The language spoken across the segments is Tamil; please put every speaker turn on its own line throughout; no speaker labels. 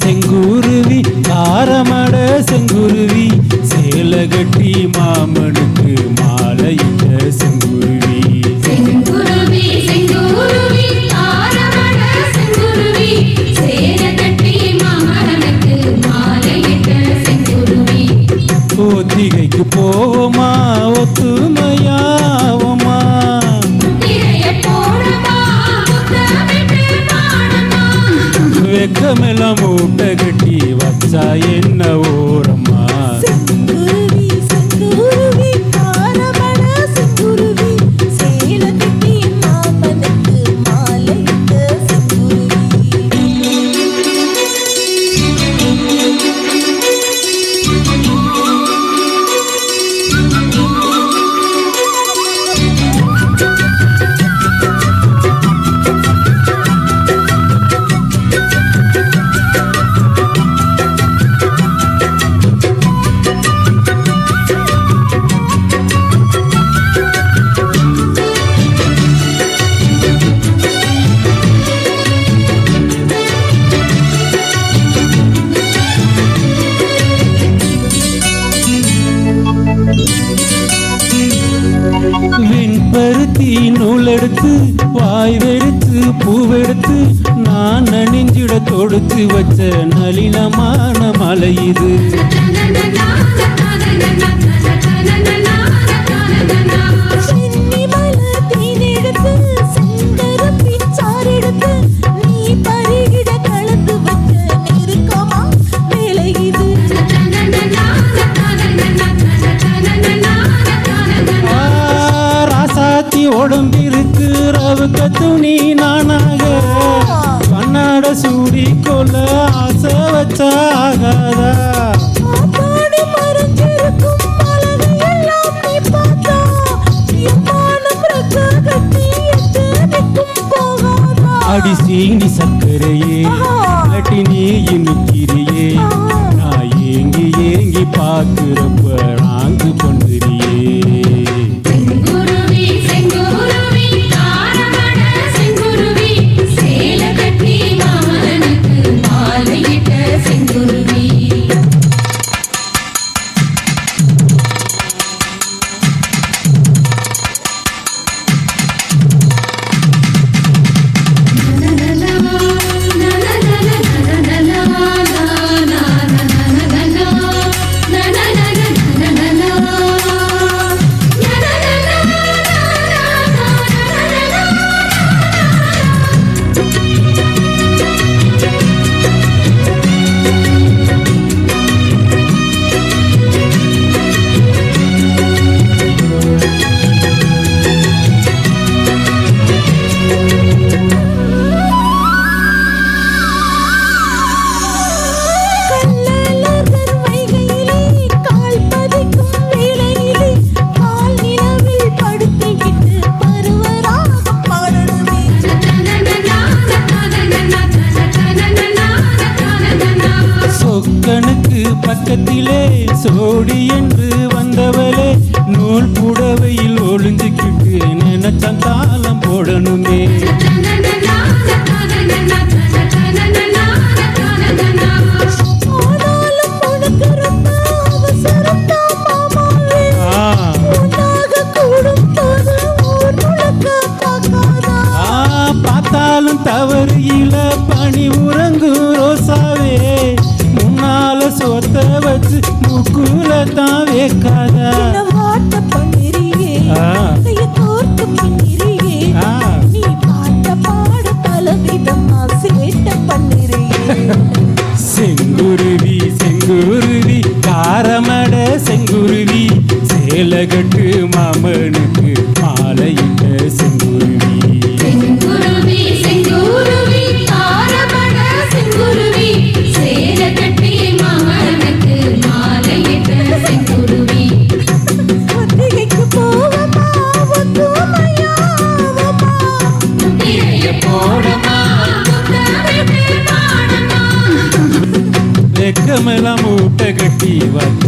செங்குருவி காரமட செங்குருவி சேலகட்டி மாமனுக்கு மாலையிட்ட செங்குருவி.
செங்குருவி செங்குருவி தாரமட
வெக்கமெல்லாம் மூட்டை கட்டி வச்சா என்ன ஓரமா வெண்பருத்தி நூலெடுத்து வாய் வெறுத்து பூவெடுத்து நான் நெஞ்சிட தொடுத்து வச்ச நளினமான மலை இது. உடம்பிருக்கு ரவுக்க துணி நானாக. கண்ணாட சூடி கொள்ள ஆசை வச்சா ஆகாதா?
காத்தாடி மறைஞ்சிருக்கும் அழகையெல்லாம் நீ பார்த்தா. எம்மானம் ரெக்க கட்டி எட்டு நிற்கும் போகாதா?
அடி சீனி சர்க்கரையே அடி நீ இனிக்கிறியே. பக்கத்திலே சோடி என்று வந்தவளே நூல் புடவையில் ஒளிஞ்சுக்கிட்டு நினைச்ச
பண்ணிரியே
ஆ.
கைய கோர்த்து பின்னிரியே
ஆ.
நீ பாட்ட பாட பலவிதமா சேட்ட பண்ணிரியே
செங்குருவி செங்குருவி காரமட செங்குருவி சேலகட்டு மாமனுக்கு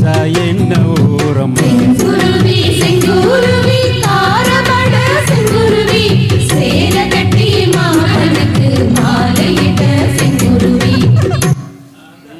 வெக்கமெல்லாம்